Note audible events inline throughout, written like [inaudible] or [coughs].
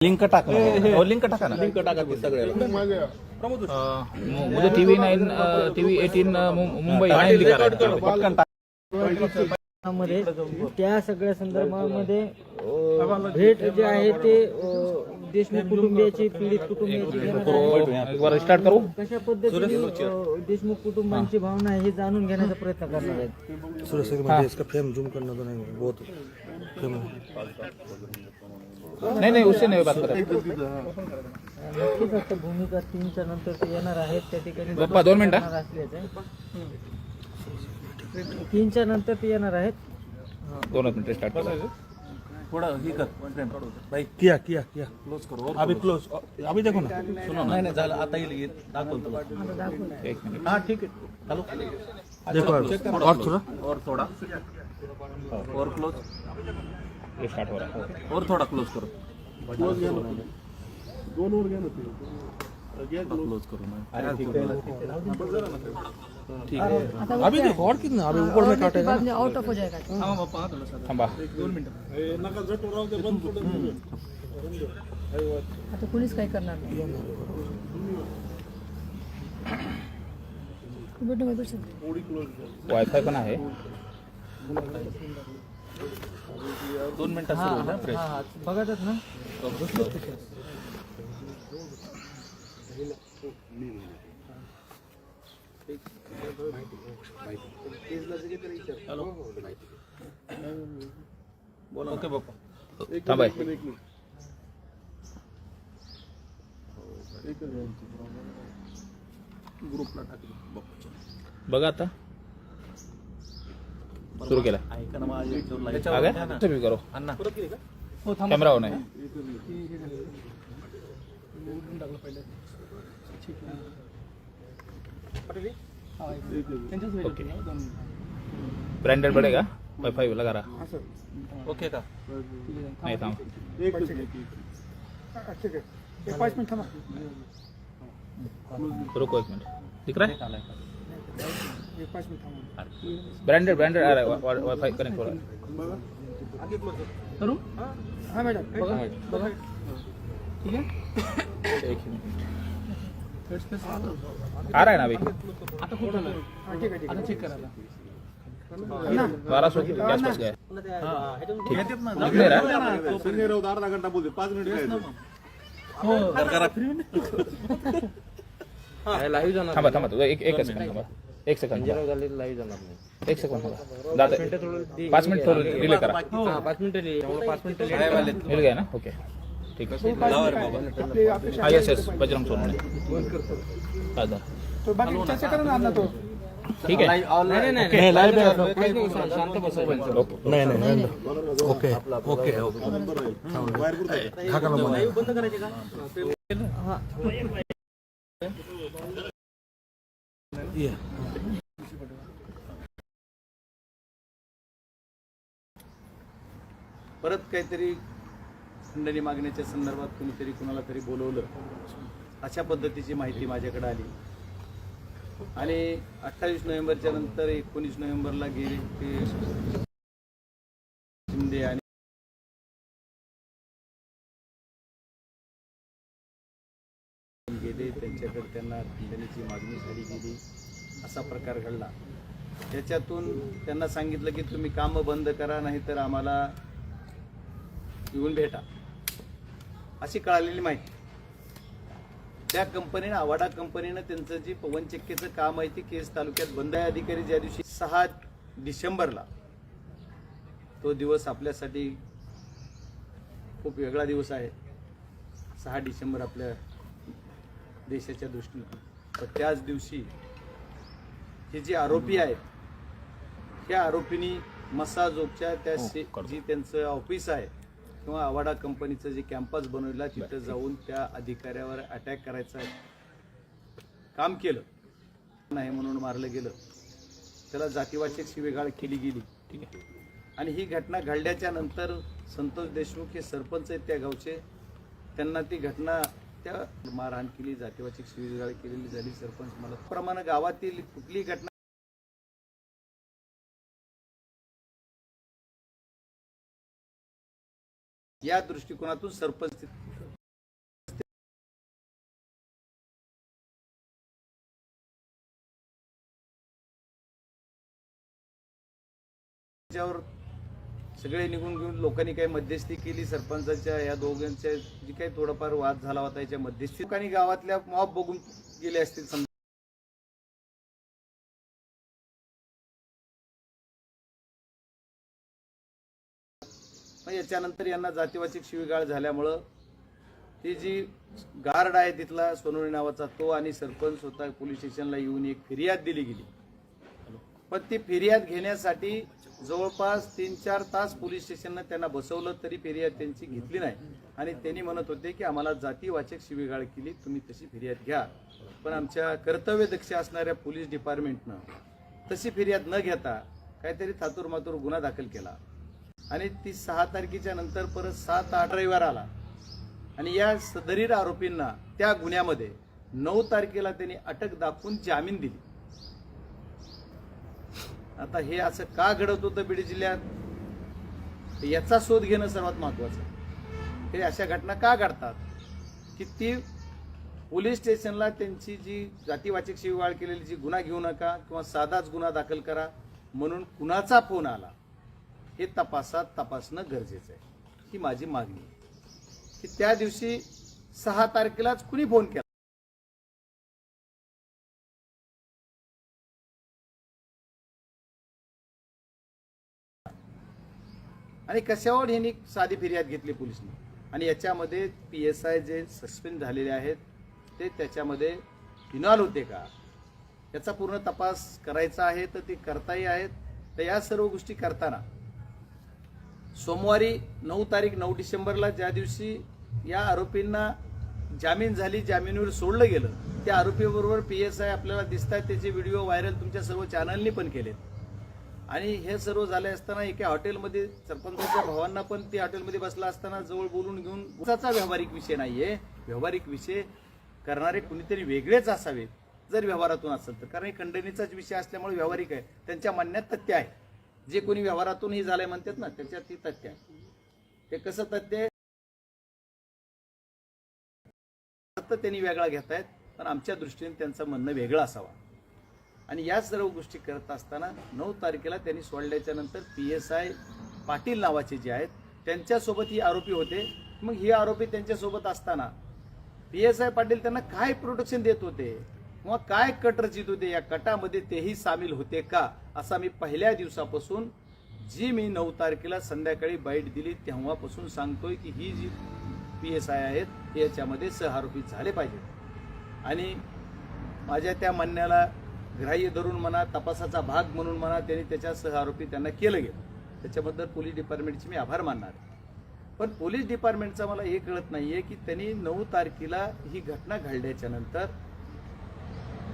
Link टाका link टाका ना. लिंक टाका ते सगळ्याला. अ, मु- मुझे TV nine TV eighteen Mumbai nine दिखा रहा है पटकन टाका. मध्ये त्या सगळ्या संदर्भामध्ये अ, भेट जे आहे ते अ, देशमुख कुटुंबियाची पीडित कुटुंबियाची. एक बार स्टार्ट करू. कशा पद्धतीने अ, देशमुख कुटुंबांची भावना आहे हे जाणून घेण्याचा प्रयत्न करणार आहेत. सूरज सर मैं इसका फ्रेम जूम करना तो नहीं बहुत फ्रेम नाही नाही उससे नाही बात नक्कीच आता भूमिका तीनच्या नंतर ते येणार आहेत त्या ठिकाणी बाप्पा, दोन मिनिटं. येणार असल्याचं. तीनच्या नंतर ते येणार आहेत दोनच मिनिटं स्टार्ट करू. थोडं ही कर फ्रेम भाई किया किया किया क्लोज करू अभी क्लोज अभी देखो ना. नाही नाही झालं. आता येईल येईल. दाखवतो तुला एक मिनिट. हा ठीक आहे. चालू. देखो अब और थोड़ा और थोड़ा. और क्लोज ये स्टार्ट हो रहा है। और थोड़ा क्लोज करो। क्लोज करू ना। ठीक आहे अभी देखो और कितना? अभी ऊपर में काटेगा बाद में आउट ऑफ हो जाएगा। थांबा। आता कोणीच काही करणार नाही भेटू भेटू शकतो वायफाय पण आहे दोन मिनिटात सुरू होईल ना फ्रेश हा बघतात ना. ओके बाप्पा. थांबा एक. ग्रुपला टाकली बघा आता. सुरू केला. ऐका ना. माझ्या याच्यावर आ light. गया तुम्ही करो अण्णा कॅमेरा ऑन आहे. ओके. ब्रांडेड पडेगा वाईफाई लगा रहा ओके का? नाही थांब. रुको एक मिनट. दिख रहा है? ब्रांडेड ब्रांडेड आ रहा है वा- वाईफाई कनेक्ट हो रहा है? एक ही मिनट। आ रहा है। ना अभी? बारह सौ के आसपास गया। ठीक। दिख नहीं रहा थांबा थांबा तू एक एक सेकंड थांबा। एक सेकंड एक सेकंड थांबा दादा पाच मिनिट थोडं डिले करा। पाच मिनिटं पाच मिनिटं मिल गया ना? ओके ठीक है। हाँ यस यस बजरंग सोनवणे हा, जा. ठीक है। नाही नाही नहीं लाइव है। शांत बसायचं ओके नहीं नहीं नहीं ओके ओके ओके ढाका लंबा ये परत काहीतरी खंडणी मागण्याच्या संदर्भात कुणीतरी कुणाला तरी बोलवलं. अशा पद्धतीची माहिती माझ्याकडे आली. आणि अठ्ठावीस नोव्हेंबरच्या नंतर एकोणीस नोव्हेंबरला गेले ते असा प्रकार घडला. त्याच्यातून त्यांना सांगितलं की तुम्ही कामं बंद करा नाहीतर आम्हाला येऊन भेटा. अशी कळालेली माहिती. त्या कंपनीनं आवाडा कंपनीनं त्यांचं जे पवनचक्कीचं काम आहे ते केस तालुक्यात बंद आहे. अधिकारी ज्या दिवशी सहा डिसेंबरला तो दिवस आपल्यासाठी खूप वेगळा दिवस आहे. सहा डिसेंबर आपल्या देशाच्या दृष्टीनं. तर त्याच दिवशी हे जे आरोपी आहेत त्या आरोपींनी मसाजोगच्या त्या से- जी त्यांचं ऑफिस आहे किंवा आवाडा कंपनीचं जे कॅम्पस बनवला तिथं जाऊन त्या अधिकाऱ्यावर अटॅक करायचं काम केलं. नाही म्हणून मारलं गेलं. त्याला जातीवाचक शिवेगाळ केली गेली. ठीक आहे. आणि ही घटना घडल्याच्या नंतर संतोष देशमुख हे सरपंच आहेत त्या गावचे. त्यांना ती घटना त्या मारहाण केली जातीवाची शिवीगाळ केलेली झाली सरपंच मला प्रमाणे गावातील कुठलीही घटना या दृष्टिकोनातून सरपंच त्याच्यावर सगळे निघून घेऊन लोकांनी काही मध्यस्थी केली सरपंचाच्या या दोघांच्या जी काही थोडंफार वाद झाला होता याच्या मध्यस्थी. लोकांनी गावातल्या मॉब बघून गेले असतील समजा. मग याच्यानंतर यांना जातीवाचक शिवीगाळ झाल्यामुळं ती जी गार्ड आहे तिथला सोनवणे नावाचा तो आणि सरपंच स्वतः पोलीस स्टेशनला येऊन एक फिर्याद दिली गेली. पण ती फिर्याद घेण्यासाठी जवळपास तीन चार तास पोलीस स्टेशननं त्यांना बसवलं तरी फिर्याद त्यांची घेतली नाही. आणि त्यांनी म्हणत होते की आम्हाला जातीवाचक शिवीगाळ केली तुम्ही तशी फिर्याद घ्या. पण आमच्या कर्तव्यदक्ष असणाऱ्या पोलीस डिपार्टमेंटनं तशी फिर्याद न घेता काहीतरी थातूरमातूर गुन्हा दाखल केला. आणि ती सहा तारखेच्या नंतर परत सात आठ रविवार आला. आणि या सदरीर आरोपींना त्या गुन्ह्यामध्ये नऊ तारखेला त्यांनी अटक दाखवून जामीन दिली. आता हे असं का घडत होतं बीड जिल्ह्यात? याचा शोध घेणं सर्वात महत्वाचं हे अशा घटना का घडतात? की ती पोलीस स्टेशनला त्यांची जी जातीवाचक शिवाळ केलेली जी गुन्हा घेऊ नका किंवा साधाच गुन्हा दाखल करा म्हणून कुणाचा फोन आला हे तपासात तपासणं गरजेचं आहे. ही माझी मागणी आहे. की त्या दिवशी सहा तारखेलाच कुणी फोन केला? आणि कशावर ह्यांनी साधी फिर्याद घेतली पोलिसने? आणि याच्यामध्ये पी एस आय जे सस्पेंड झालेले आहेत ते त्याच्यामध्ये इन्व्हॉल्व होते का? याचा पूर्ण तपास करायचा आहे तर ते करताही आहेत. तर या सर्व गोष्टी करताना सोमवारी नऊ तारीख नऊ डिसेंबरला ज्या दिवशी या आरोपींना जामीन झाली जामीनवर सोडलं गेलं त्या आरोपीबरोबर पी एस आय आपल्याला दिसत आहेत त्याचे व्हिडिओ व्हायरल तुमच्या सर्व चॅनलनी पण केलेत. आणि हे सर्व झाले असताना एका हॉटेलमध्ये सरपंचाच्या भावांना पण ते हॉटेलमध्ये बसला असताना जवळ बोलून घेऊन उसाचा व्यावहारिक विषय नाहीये. व्यावहारिक विषय करणारे कुणीतरी वेगळेच असावेत जर व्यवहारातून असेल तर. कारण हे खंडणीचाच विषय असल्यामुळे व्यावहारिक आहे. त्यांच्या म्हणण्यात तथ्य आहे. जे कोणी व्यवहारातूनही झालंय म्हणतात ना त्याच्यात ती तथ्य आहे. ते कसं तथ्य आहे? त्यांनी वेगळा घेतायत पण आमच्या दृष्टीने त्यांचं म्हणणं वेगळं असावं. आणि या सर्व गोष्टी करत असताना नऊ तारखेला त्यांनी सोडल्याच्या नंतर पी एस आय पाटील नावाचे जे आहेत त्यांच्यासोबत ही आरोपी होते. मग ही आरोपी त्यांच्यासोबत असताना पी एस आय पाटील त्यांना काय प्रोटेक्शन देत होते? किंवा काय कट रचित होते? या कटामध्ये तेही सामील होते का? असा मी पहिल्या दिवसापासून जी मी नऊ तारखेला संध्याकाळी बाईट दिली तेव्हापासून सांगतोय की ही जी पी एस आय आहेत हे याच्यामध्ये सहआरोपी झाले पाहिजेत. आणि माझ्या त्या म्हणण्याला ग्राह्य धरून म्हणा तपासाचा भाग म्हणून म्हणा त्यांनी त्याच्या सहआरोपी त्यांना केलं गेलं. त्याच्याबद्दल पोलीस डिपार्टमेंटचे मी आभार मानणार आहे. पण पोलीस डिपार्टमेंटचा मला हे कळत नाही आहे की त्यांनी नऊ तारखेला ही घटना घडल्याच्या नंतर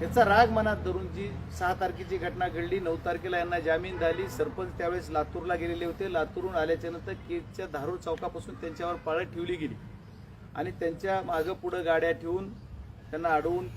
त्याचा राग मनात धरून जी सहा तारखेची घटना घडली नऊ तारखेला यांना जामीन झाली सरपंच त्यावेळेस लातूरला गेलेले होते. लातूरून आल्याच्यानंतर केजच्या धारूर चौकापासून त्यांच्यावर पाळत ठेवली गेली. आणि त्यांच्या मागं पुढं गाड्या ठेवून त्यांना अडवून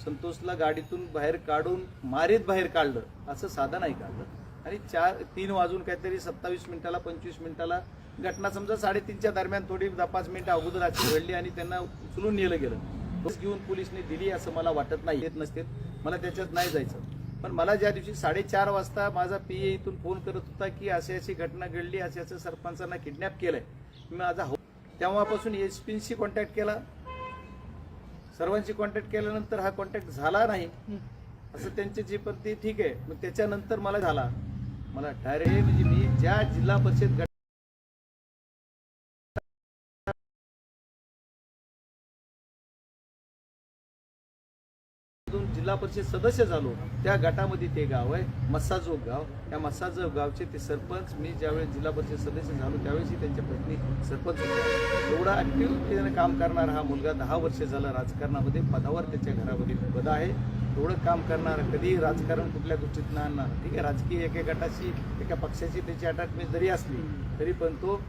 संतोषला गाडीतून बाहेर काढून मारीत बाहेर काढलं असं साधं नाही काढलं. आणि चार तीन वाजून काहीतरी सत्तावीस मिनिटाला पंचवीस मिनिटाला घटना समजा साडेतीनच्या दरम्यान थोडी दहा पाच मिनिटं अगोदर अशी घडली आणि त्यांना उचलून नेलं गेलं. बस घेऊन पोलिसने दिली असं मला वाटत नाही येत नसते मला त्याच्यात नाही जायचं. पण मला ज्या दिवशी साडेचार वाजता माझा पी ए इथून फोन करत होता की अशी अशी घटना घडली असे असं सरपंचांना किडनॅप केलंय मी माझा हो तेव्हापासून एस पीशी कॉन्टॅक्ट केला. सर्वांशी कॉन्टॅक्ट केल्यानंतर हा कॉन्टॅक्ट झाला नाही असं त्यांचे जे पण ते ठीक आहे. मग त्याच्यानंतर मला झाला. मला डायरेक्ट म्हणजे मी ज्या जिल्हा परिषद गट जिल्हा परिषद सदस्य झालो. त्या गटामध्ये ते गाव आहे. मस्साजोग गाव. त्या मस्साजोग गावचे ते सरपंच मी ज्यावेळेस जिल्हा परिषद सदस्य झालो त्यावेळेस त्यांच्या पत्नी सरपंच होत्या. एवढा ऍक्टिव्ह काम करणारा हा मुलगा दहा वर्ष झाला राजकारणामध्ये पदावर त्याच्या घरामध्ये पद आहे. एवढं काम करणार कधीही राजकारण कुठल्या गोष्टीत नाही आणणार ठीक आहे राजकीय एका गटाशी एका पक्षाची त्याची अटॅचमेंट जरी असली तरी पण तो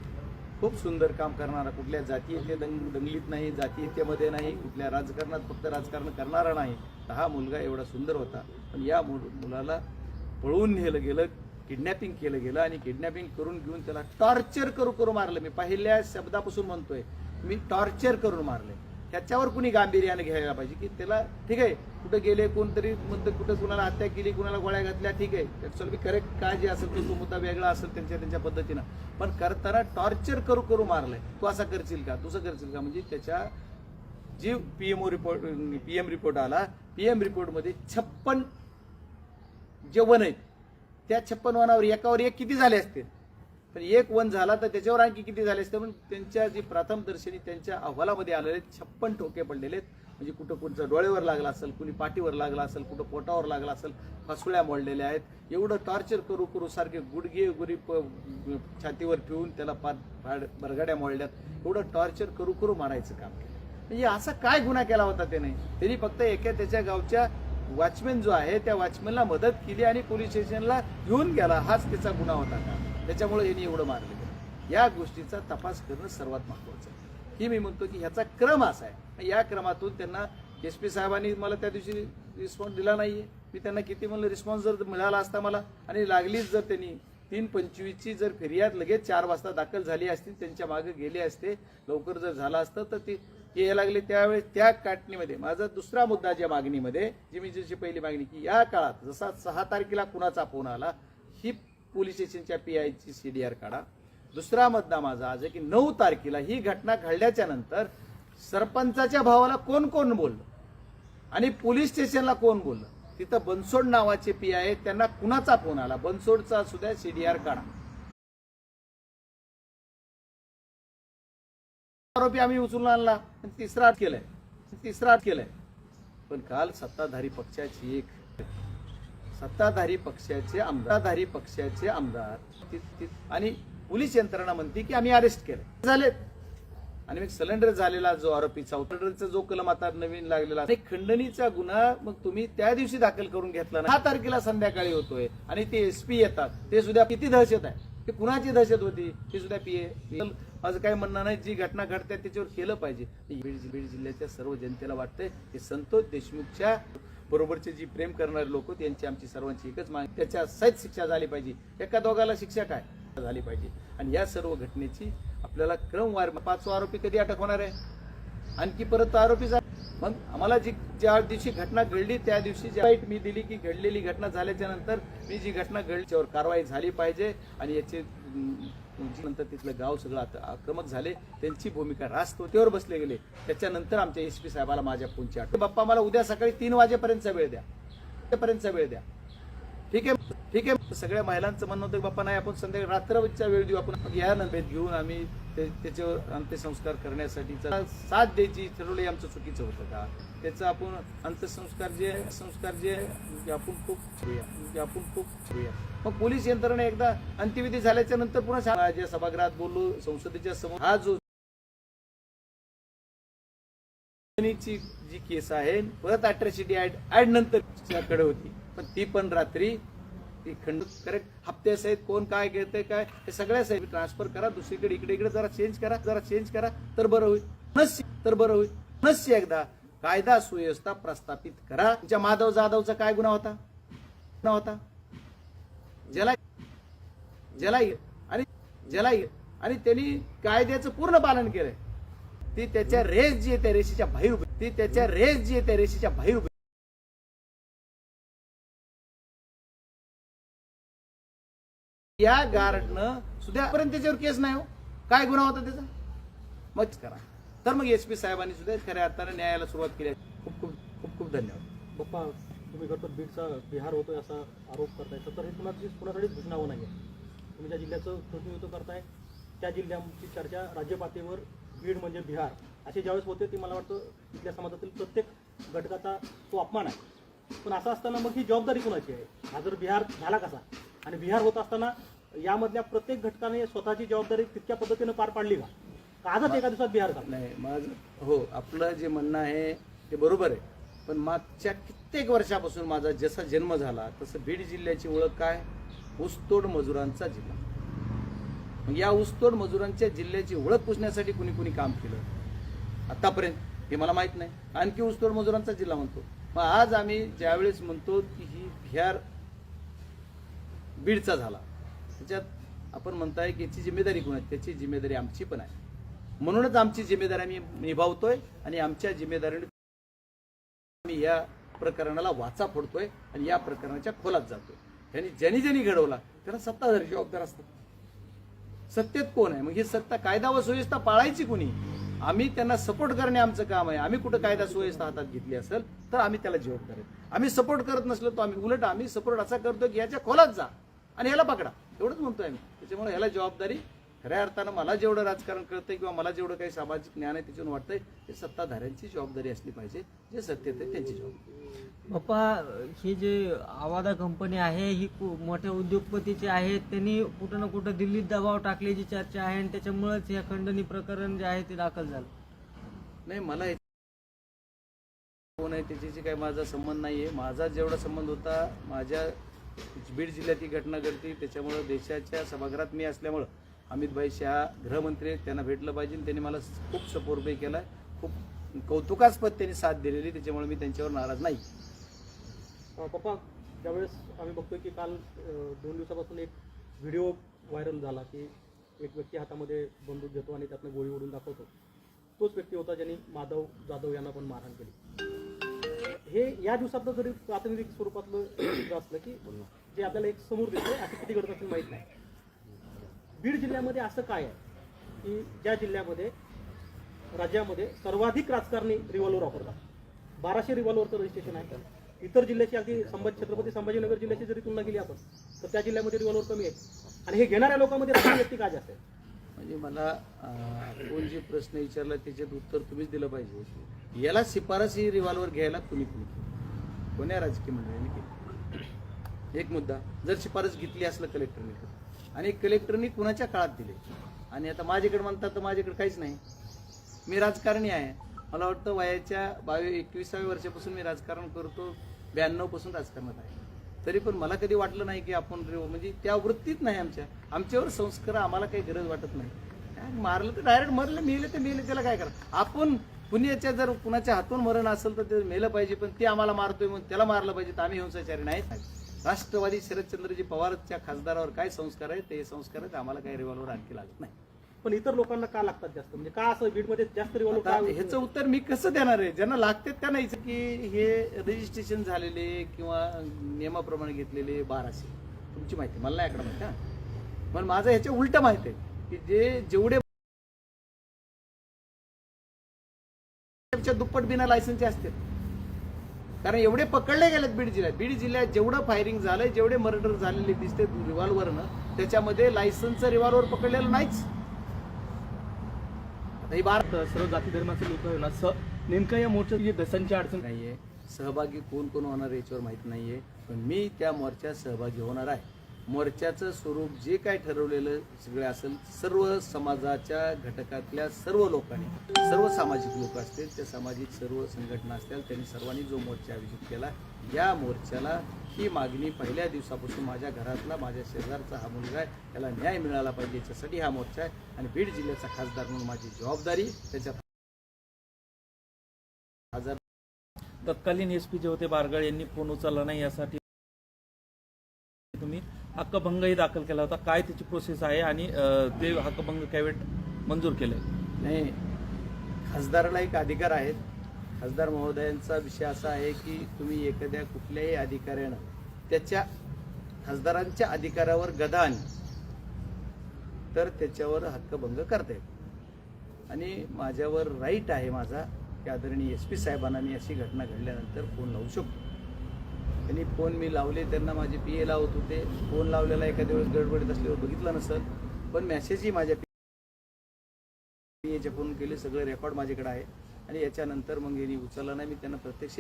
खूप सुंदर काम करणारा कुठल्या जातीयते दंग दंगलीत नाही जातीयतेमध्ये नाही कुठल्या राजकारणात फक्त राजकारण करणारा नाही तर हा मुलगा एवढा सुंदर होता. पण या मु मुलाला पळवून नेलं गेलं किडनॅपिंग केलं गेलं आणि किडनॅपिंग करून घेऊन त्याला टॉर्चर करू करू मारलं. मी पहिल्या शब्दापासून म्हणतोय मी टॉर्चर करून मारले. ह्याच्यावर कुणी गांभीर्याने घ्यायला पाहिजे की त्याला ठीक आहे कुठं गेले कोणतरी म्हणतं कुठं कुणाला हत्या केली कुणाला गोळ्या घातल्या ठीक आहे. त्याच्यावर बी करेक्ट काय जे असेल तो तो मुद्दा वेगळा असेल त्यांच्या त्यांच्या पद्धतीनं. पण करताना टॉर्चर करू करू मारलंय. तू असा करशील का? तुझं करशील का? म्हणजे त्याच्या G O report P M report आला पी एम रिपोर्टमध्ये छप्पन जे वन आहेत. त्या छप्पन वनावर एकावर एक किती झाले असते पण एक वन झाला तर त्याच्यावर आणखी किती झाले असते पण त्यांच्या जी प्रथम दर्शनी त्यांच्या अहवालामध्ये आलेले छप्पन ठोके पडलेले आहेत. म्हणजे कुठं कुठचं डोळ्यावर लागला असेल कुणी पाठीवर लागला असेल कुठं पोटावर लागला असेल फसुळ्या मोडलेल्या आहेत. एवढं टॉर्चर करू करू सारखे गुडघे गुरी प- छातीवर ठेवून त्याला पार बरगाड्या मोडल्यात. एवढं टॉर्चर करू करू मारायचं काम केलं. म्हणजे असा काय गुन्हा केला होता त्याने? त्यांनी फक्त एका त्याच्या गावच्या वॉचमॅन जो आहे त्या वॉचमॅनला मदत केली आणि पोलीस स्टेशनला घेऊन गेला. हाच त्याचा गुन्हा होता. का त्याच्यामुळे यांनी एवढं मारलं आहे या गोष्टीचा तपास करणं सर्वात महत्वाचं आहे. ही मी म्हणतो की ह्याचा क्रम असा आहे. या क्रमातून त्यांना एस पी साहेबांनी मला त्या दिवशी रिस्पॉन्स दिला नाही आहे मी त्यांना किती म्हणलं रिस्पॉन्स जर मिळाला असता मला आणि लागलीच जर त्यांनी तीन पंचवीसची जर फिर्याद लगेच चार वाजता दाखल झाली असती त्यांच्या मागे गेले असते लवकर जर झालं असतं तर ते यायला लागले त्यावेळेस त्या काटणीमध्ये. माझा दुसरा मुद्दा ज्या मागणीमध्ये जी मी जशी पहिली मागणी की या काळात जसा सहा तारखेला कुणाचा फोन आला पोलीस स्टेशनच्या पी आयची आर काढा. दुसरा मुद्दा माझा आज आहे की नऊ तारखेला ही घटना घडल्याच्या नंतर सरपंचाच्या भावाला कोण कोण बोललं? आणि पोलीस स्टेशनला कोण बोललं? तिथं बनसोड नावाचे पी आहे त्यांना कुणाचा फोन आला? बनसोडचा सुद्धा सीडीआर काढा. आरोपी आम्ही उचलून आणला. तिसरा अट केलाय. तिसरा अट केलाय. पण काल सत्ताधारी पक्षाची एक सत्ताधारी पक्षाचे आमदारधारी पक्षाचे आमदार आणि पोलीस यंत्रणा म्हणते की आम्ही अरेस्ट केलं झाले आणि मग सिलेंडर झालेला जो आरोपीचा सिलेंडरचा जो कलम आता नवीन लागलेला खंडणीचा गुन्हा मग तुम्ही त्या दिवशी दाखल करून घेतला ना दहा तारखेला संध्याकाळी होतोय. आणि ते एसपी येतात. ते सुद्धा किती दहशत आहे? ते कुणाची दहशत होती? ते सुद्धा पीए माझं काय म्हणणं नाही जी घटना घडते त्याच्यावर केलं पाहिजे. बीड जिल्ह्याच्या सर्व जनतेला वाटतंय की संतोष देशमुखच्या बरोबरचे जी प्रेम करणारे लोक त्यांची आमची सर्वांची एकच मागणी त्याच्या सहित शिक्षा झाली पाहिजे. एका दोघाला शिक्षा काय? झाली पाहिजे. आणि या सर्व घटनेची आपल्याला क्रमवार पाचवा आरोपी कधी अटक होणार आहे? आणखी परत आरोपी मग आम्हाला जी ज्या दिवशी घटना घडली त्या दिवशी जी वाईट मी दिली की घडलेली घटना झाल्याच्यानंतर मी जी घटना घडली कारवाई झाली पाहिजे आणि याचे अं, नंतर तिथलं गाव सगळं आता आक्रमक झाले त्यांची भूमिका रास्त होतेवर बसले गेले. त्याच्यानंतर आमच्या एस पी साहेबाला माझ्या फोनची आठवण. बाप्पा मला उद्या सकाळी तीन वाजेपर्यंतचा वेळ द्या. पर्यंतचा वेळ द्या. ठीक आहे ठीक आहे. सगळ्या महिलांचं म्हणणं होतं की बाप्पा नाही आपण संध्याकाळी रात्रच्या वेळ देऊ. आपण मग या घेऊन आम्ही त्याच्यावर अंत्यसंस्कार करण्यासाठी साथ द्यायची ठरवलं आमचं चुकीचं होतं का? त्याचं आपण अंत्यसंस्कार जे संस्कार जे आपण खूप आपण खूप मग पोलीस यंत्रणा एकदा अंत्यविधी झाल्याच्यानंतर पुन्हा सा- सभागृहात बोललो संसदेच्या समोर हा जो ची जी केस आहे परत अट्रॅसिटी ऍड ऍड नंतर कडे होती. पण ती पण रात्री ती खंड करेक्ट हप्ते सहित कोण काय घेते काय हे सगळ्या साहेब ट्रान्सफर करा दुसरीकडे इकडे इकडे जरा चेंज करा जरा चेंज करा तर बरं होईल. नस्य तर बरं होईल. नस्य एकदा कायदा सुव्यवस्था प्रस्थापित करा. तुमच्या माधव जाधवचा काय गुन्हा होता? गुन्हा होता? ज्याला ज्याला आणि ज्याला आणि त्यांनी कायद्याचं पूर्ण पालन केलंय. ती त्याच्या रेस जी आहे त्या रेषेच्या बाहेर उभी ती त्याच्या रेस जी आहे त्या रेषेच्या बाहेर उभी या गार्डनं सुद्धा पर्यंत त्याच्यावर केस नाही हो. काय गुन्हा होता त्याचा? मग करा. तर मग एस पी साहेबांनी सुद्धा खऱ्या अर्थाने न्यायाला सुरुवात केली. आहे. खूप खूप खूप खूप धन्यवाद. पप्पा तुम्ही करतो बीडचा बिहार होतोय असा आरोप करताय. तर हे कुणाची कुणासाठीच घोषणावं नाही तुम्ही ज्या जिल्ह्याचं प्रतिनिधित्व करताय त्या जिल्ह्याची चर्चा राज्य पातळीवर बीड म्हणजे बिहार असे ज्यावेळेस होते ते मला वाटतं इथल्या समाजातील प्रत्येक घटकाचा तो अपमान आहे. पण असं असताना मग ही जबाबदारी कोणाची आहे? हा जर बिहार झाला कसा? आणि बिहार होत असताना यामधल्या प्रत्येक घटकाने स्वतःची जबाबदारी तितक्या पद्धतीनं पार पाडली का? का आजच एका दिवसात बिहार झाला नाही माझं हो आपलं जे म्हणणं आहे ते बरोबर आहे. पण मागच्या कित्येक वर्षापासून माझा जसा जन्म झाला तसं बीड जिल्ह्याची ओळख काय? ऊसतोड मजुरांचा जिल्हा. मग या ऊसतोड मजुरांच्या जिल्ह्याची ओळख पुसण्यासाठी कुणी कुणी काम केलं? आतापर्यंत हे मला माहीत नाही. आणखी ऊसतोड मजुरांचा जिल्हा म्हणतो. मग आज आम्ही ज्यावेळेस म्हणतो की ही बिहार बीडचा झाला. त्याच्यात आपण म्हणताय की याची जिम्मेदारी कोण आहे? त्याची जिम्मेदारी आमची पण आहे. म्हणूनच आमची जिम्मेदारी आम्ही निभावतोय आणि आमच्या जिम्मेदारीने आम्ही या प्रकरणाला वाचा फोडतोय आणि या प्रकरणाच्या खोलात जातोय. त्यांनी ज्यांनी ज्यांनी घडवला त्याला सत्ताधारी जबाबदार असतात. सत्तेत कोण आहे? मग ही सत्ता कायदा व सुव्यवस्था पाळायची कोणी? आम्ही त्यांना सपोर्ट करणे आमचं काम आहे. आम्ही कुठं कायदा सुव्यवस्था हातात घेतली असेल तर आम्ही त्याला जबाबदार आहे. आम्ही सपोर्ट करत नसलो तर आम्ही उलट आम्ही सपोर्ट असा करतो की याच्या खोलात जा. आणि ह्याला पकडा. एवढंच म्हणतोय आम्ही त्याच्यामुळे ह्याला जबाबदारी खऱ्या अर्थानं मला जेवढं राजकारण कळतंय किंवा मला जेवढं काही सामाजिक ज्ञान आहे त्याच्यातून वाटतंय ते सत्ताधाऱ्यांची जबाबदारी असली पाहिजे. जे सत्तेत आहे त्यांची जबाबदारी. बाप्पा हे जे आवादा कंपनी आहे ही मोठ्या उद्योगपतीची आहे त्यांनी कुठं ना कुठं दिल्लीत दबाव टाकल्याची चर्चा आहे आणि त्याच्यामुळेच हे खंडणी प्रकरण जे आहे ते दाखल झालं. नाही मला कोण आहे त्याच्याशी काही माझा संबंध नाहीये. माझा जेवढा संबंध होता माझ्या बीड जिल्ह्यात ही घटना घडली त्याच्यामुळं देशाच्या सभागृहात मी असल्यामुळं अमित भाई शहा गृहमंत्री आहेत त्यांना भेटलं पाहिजे. त्यांनी मला खूप सपोर्टही केला खूप कौतुकास्पद त्यांनी साथ दिलेली. त्याच्यामुळे मी त्यांच्यावर नाराज नाही. पप्पा त्यावेळेस आम्ही बघतोय की काल दोन दिवसापासून एक व्हिडिओ व्हायरल झाला की एक व्यक्ती हातामध्ये बंदूक घेतो आणि त्यातनं गोळी ओढून दाखवतो. तोच व्यक्ती होता ज्यांनी माधव जाधव यांना पण मारहाण केली. हे या दिवसातलं जरी प्रातिनिधिक स्वरूपातलं [coughs] चित्र असलं की जे आपल्याला एक समोर दिसतंय असं किती घडत असेल माहीत नाही. बीड जिल्ह्यामध्ये असं काय आहे की ज्या जिल्ह्यामध्ये राज्यामध्ये सर्वाधिक राजकारणी रिव्हॉल्वर वापरतात? बाराशे रिव्हॉल्वरचं रजिस्ट्रेशन आहे. इतर जिल्ह्याची अगदी संभाजी छत्रपती संभाजीनगर जिल्ह्याची जरी तुलना केली आपण तर त्या जिल्ह्यामध्ये रिव्हॉल्वर कमी आहे आणि हे घेणाऱ्या लोकांमध्ये राजकीय व्यक्ती काय जास्त आहे म्हणजे मला कोण जे प्रश्न विचारला त्याच्यात उत्तर तुम्हीच दिलं पाहिजे. याला शिफारस ही रिव्हॉल्वर घ्यायला कुणी कुणी केली? कोण्या राजकीय मंडळीने केली? एक मुद्दा जर शिफारस घेतली असलं कलेक्टरने आणि कलेक्टरनी कुणाच्या काळात दिले? आणि आता माझ्याकडे म्हणतात तर माझ्याकडे काहीच नाही. मी राजकारणी आहे. मला वाटतं वयाच्या बावी एकविसाव्या वर्षापासून मी राजकारण करतो ब्याण्णवपासून राजकारणात आहे. तरी पण मला कधी वाटलं नाही की आपण रे- म्हणजे त्या वृत्तीत नाही आमच्या. आमच्यावर संस्कार आम्हाला काही गरज वाटत नाही. मारलं तर डायरेक्ट मरलं मिळलं तर मिळलं त्याला काय करा? आपण पुण्याच्या जर कुणाच्या हातून मरण असेल तर ते मेलं पाहिजे पण ते आम्हाला मारतोय म्हणून त्याला मारलं पाहिजे तर आम्ही हिंसाचारी नाहीत. राष्ट्रवादी शरदचंद्रजी पवारच्या खासदारावर काय संस्कार आहेत ते संस्कार आहेत आम्हाला काही रिव्हॉल्वर आणखी लागत नाही. पण इतर लोकांना का लागतात जास्त? म्हणजे का असं बीडमध्ये जास्त रिव्हॉल्वर ह्याचं उत्तर मी कसं देणार आहे? ज्यांना लागते त्यांना की हे रजिस्ट्रेशन झालेले किंवा नियमाप्रमाणे घेतलेले बाराशे. तुमची माहिती मला नाही आकडा माहिती पण माझं ह्याच्या उलट माहिती आहे की जे जेवढे च्या दुप्पट बिना लायसनचे असतील. कारण एवढे पकडले गेलेत बीड जिल्ह्यात. बीड जिल्ह्यात जेवढं फायरिंग झालंय जेवढे मर्डर झालेले दिसते रिव्हॉल्वरनं त्याच्यामध्ये लायसनचं रिव्हॉल्वर पकडलेलं नाहीच. आता ही बारा सर्व जाती धर्माचे लोक स नेमकं या मोर्चात जे दसांची अडचण नाहीये. सहभागी कोण कोण होणार आहे याच्यावर माहीत नाहीये. पण मी त्या मोर्चात सहभागी होणार आहे. मोर्चाचं स्वरूप जे काय ठरवलेलं सगळं असेल सर्व समाजाच्या घटकातल्या सर्व लोकांनी सर्व सामाजिक लोक असतील त्या सामाजिक सर्व संघटना असतील त्यांनी सर्वांनी जो मोर्चा आयोजित केला या मोर्चाला ही मागणी पहिल्या दिवसापासून माझ्या घरातला माझ्या शेजारचा हा मुलगा आहे त्याला न्याय मिळाला पाहिजे याच्यासाठी हा मोर्चा आहे. आणि बीड जिल्ह्याचा खासदार म्हणून माझी जबाबदारी त्याच्यात हजार तत्कालीन एस पी जे होते बारगळ यांनी फोन उचलला नाही यासाठी तुम्ही हक्कभंगही दाखल केला होता. काय त्याची प्रोसेस आहे आणि ते हक्कभंग कॅवेट मंजूर केले? नाही खासदाराला एक अधिकार आहेत खासदार महोदयांचा विषय असा आहे की तुम्ही एखाद्या कुठल्याही अधिकाऱ्यानं त्याच्या खासदारांच्या अधिकारावर गदा आणली तर त्याच्यावर हक्कभंग करता येतो. आणि माझ्यावर राईट आहे माझा की आदरणीय एस पी साहेबांना मी अशी घटना घडल्यानंतर फोन लावू शकतो. त्यांनी फोन मी लावले त्यांना माझे पी ए लावत होते. फोन लावलेला एखाद्या वेळेस गडबडीत असल्यावर बघितलं नसेल पण मेसेजही माझ्या पी एचे फोन केले सगळे रेकॉर्ड माझ्याकडे आहे. आणि याच्यानंतर मग यांनी उचलला नाही मी त्यांना प्रत्यक्ष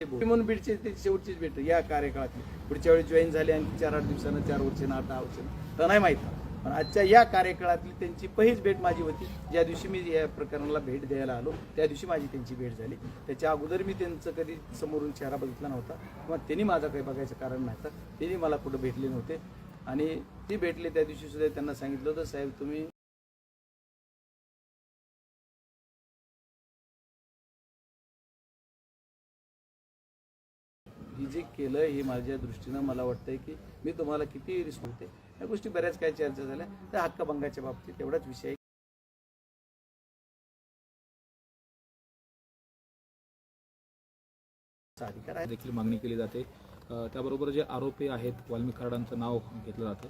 म्हणून बीडचे ते शेवटचीच भेट या कार्यकाळातली. पुढच्या वेळी जॉईन झाले आणखी चार आठ दिवसानं चार वर्षानं आठ दहा वर्षानं. तर नाही माहीत. पण आजच्या या कार्यकाळातली त्यांची पहिलीच भेट माझी होती. ज्या दिवशी मी या प्रकरणाला भेट द्यायला आलो त्या दिवशी माझी त्यांची भेट झाली. त्याच्या अगोदर मी त्यांचं कधी समोरून चेहरा बघितला नव्हता किंवा त्यांनी माझं काही बघायचं कारण नव्हतं. त्यांनी मला कुठं भेटले नव्हते. आणि ती भेटले त्या दिवशी सुद्धा त्यांना सांगितलं होतं साहेब तुम्ही जे केलं हे माझ्या दृष्टीनं मला वाटतंय की मी तुम्हाला किती रिस्क होते या गोष्टी बऱ्याच काही चर्चा झाल्या. तर हक्कभंगाच्या बाबतीत तेवढाच विषय अधिकार आहे. देखील मागणी केली जाते. त्याबरोबर जे आरोपी आहेत वाल्मिक नाव घेतलं जातं.